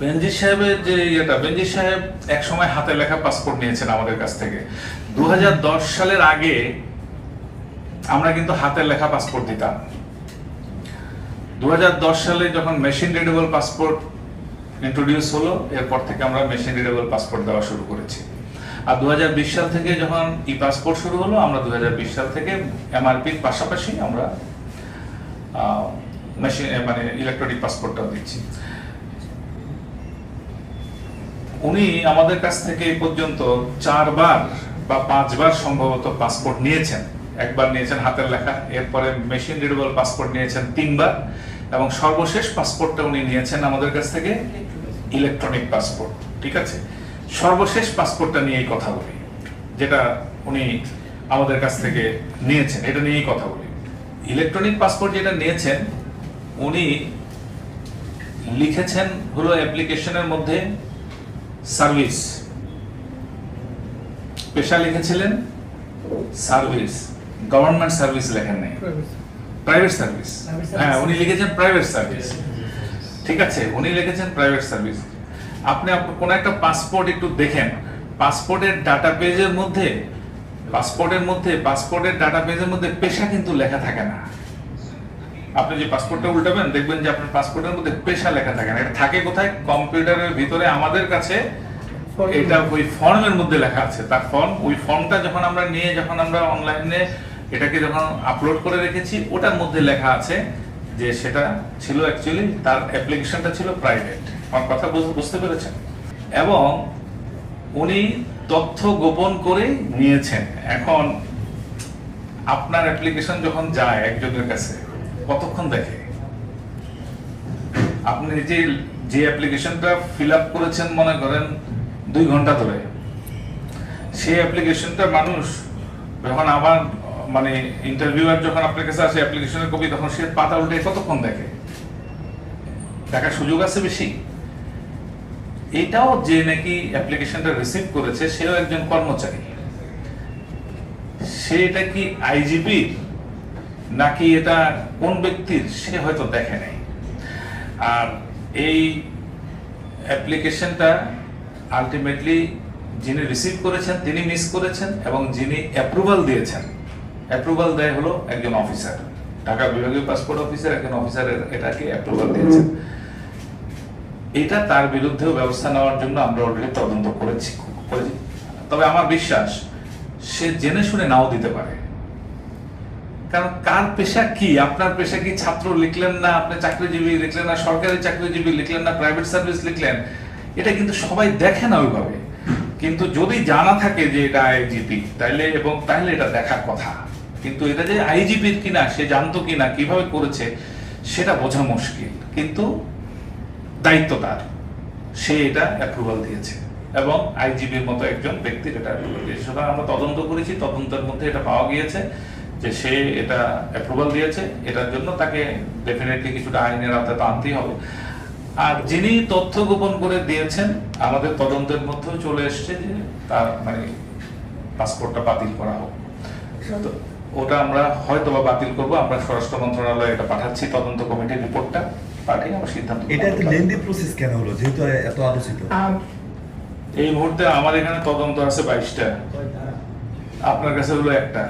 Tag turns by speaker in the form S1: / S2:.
S1: বেনজির সাহেবের যে ইয়েটা, বেনজির সাহেব এক সময় হাতে লেখা পাসপোর্ট নিয়েছেন আমাদের কাছ থেকে। দু সালের আগে আমরা কিন্তু হাতে লেখা পাসপোর্ট দিতাম। দু সালে যখন মেশিন রিডেবল পাসপোর্ট ইন্ট্রোডিউস হলো, এরপর থেকে আমরা মেশিন রিডেবল পাসপোর্ট দেওয়া শুরু করেছি। আর দু হাজার বিশ সাল থেকে যখন ই পাসপোর্ট শুরু হলো, আমরা দু হাজার বিশ সাল থেকে এমআরপির পাশাপাশি আমরা মেশিন মানে ইলেকট্রনিক পাসপোর্টটাও দিচ্ছি। উনি আমাদের কাছ থেকে এই পর্যন্ত চারবার বা পাঁচবার সম্ভবত পাসপোর্ট নিয়েছেন। একবার নিয়েছেন হাতের লেখা, এরপরে মেশিন রিডেবল পাসপোর্ট নিয়েছেন তিনবার, এবং সর্বশেষ পাসপোর্টটা উনি নিয়েছেন আমাদের কাছ থেকে ইলেকট্রনিক পাসপোর্ট, ঠিক আছে? সর্বশেষ পাসপোর্টটা নিয়েই কথা বলি, যেটা উনি আমাদের কাছ থেকে নিয়েছেন, এটা নিয়েই কথা বলি। ইলেকট্রনিক পাসপোর্ট যেটা নিয়েছেন, উনি লিখেছেন হলো অ্যাপ্লিকেশনের মধ্যে সার্ভিস। পেশা লিখেছিলেন সার্ভিস। গভর্নমেন্ট সার্ভিস লেখেন নাই। প্রাইভেট সার্ভিস হ্যাঁ উনি লিখেছেন প্রাইভেট সার্ভিস ঠিক আছে উনি লিখেছেন প্রাইভেট সার্ভিস আপনি আপ- কোনো একটা পাসপোর্ট একটু দেখেন। পাসপোর্টের ডাটা পেজের মধ্যে পাসপোর্টের মধ্যে পাসপোর্টের ডাটা পেজের মধ্যে পেশা কিন্তু লেখা থাকে না। আপনি যে পাসপোর্টটা উল্টাবেন দেখবেন যে আপনার পাসপোর্টের মধ্যে পেশা লেখা থাকে না। এটা থাকে কোথায়? কম্পিউটারের ভিতরে আমাদের কাছে এটা ওই ফর্মের মধ্যে লেখা আছে। তার ফর্ম ওই ফর্মটা যখন আমরা নিয়ে যখন আমরা অনলাইনে এটাকে যখন আপলোড করে রেখেছি ওটার মধ্যে লেখা আছে যে সেটা ছিল অ্যাকচুয়ালি তার অ্যাপ্লিকেশনটা ছিল প্রাইভেট আমার কথা বুঝ- বুঝতে পেরেছেন? এবং উনি তথ্য গোপন করে নিয়েছেন। এখন আপনার অ্যাপ্লিকেশন যখন যায় একজনের কাছে কতক্ষণ দেখে? আপনি যে যে অ্যাপ্লিকেশনটা ফিল আপ করেছেন মনে করেন দুই ঘণ্টা ধরে, সেই অ্যাপ্লিকেশনটা মানুষ যখন আবার মানে ইন্টারভিউয়ার যখন আপনার কাছে আসে অ্যাপ্লিকেশনের কপি, তখন সে পাতা উল্টে কতক্ষণ দেখে? দেখার সুযোগ আছে বেশি? এটাও যে নাকি অ্যাপ্লিকেশনটা রিসিভ করেছে, সেও একজন কর্মচারী। সে এটা কি আইজিপি? নাকি এটা কোন ব্যক্তির, সে হয়তো দেখে নাই। আর এই অ্যাপ্লিকেশনটা আলটিমেটলি যিনি রিসিভ করেছেন, তিনি মিস করেছেন এবং যিনি অ্যাপ্রুভাল দিয়েছেন। অ্যাপ্রুভাল দেয় হলো একজন অফিসার ঢাকা বিভাগীয় পাসপোর্ট অফিসার একজন অফিসার এটাকে অ্যাপ্রুভাল দিয়েছেন। এটা তার বিরুদ্ধেও ব্যবস্থা নেওয়ার জন্য আমরা অলরেডি তদন্ত করেছি। তবে আমার বিশ্বাস, সে জেনে শুনে নাও দিতে পারে। কারণ কার পেশা কি? আপনার পেশা কি ছাত্র লিখলেন না, আপনি চাকরিজীবী লিখলেন না, সরকারি চাকরিজীবী লিখলেন না প্রাইভেট সার্ভিস লিখলেন? এটা কিন্তু সবাই দেখে না ওইভাবে। কিন্তু যদি জানা থাকে যে এটা আইজিপি তাইলে এবং তাইলে এটা দেখার কথা। কিন্তু এটা যে আইজিপির কিনা, সে জানতো কিনা, কীভাবে করেছে, সেটা বোঝা মুশকিল। কিন্তু দায়িত্ব তার। সে এটা অ্যাপ্রুভাল দিয়েছে। এবং আইজিবির মতো একজন ব্যক্তির এটা অ্যাপ্রুভাল দিয়েছে। সুতরাং আমরা তদন্ত করেছি, তদন্তের মধ্যে এটা পাওয়া গিয়েছে। যে সে এটা অ্যাপ্রুভাল দিয়েছে এটার জন্য তাকে ডেফিনেটলি কিছুটা আইনের আওতায় তো আনতেই হবে। আর যিনি তথ্য গোপন করে দিয়েছেন আমাদের তদন্তের মধ্যেও চলে এসছে যে তার মানে পাসপোর্টটা বাতিল করা হোক। তো ওটা আমরা হয়তো বা বাতিল করব আমরা স্বরাষ্ট্র মন্ত্রণালয়ে এটা পাঠাচ্ছি তদন্ত কমিটির রিপোর্টটা পাঠিয়ে আমরা সিদ্ধান্ত
S2: এটা
S1: একটা।
S2: লেন্দি প্রসেস কেন হলো যেহেতু এত আলোচিত?
S1: এই মুহূর্তে আমার এখানে তদন্ত আছে বাইশটা। আপনার কাছে হলো একটা।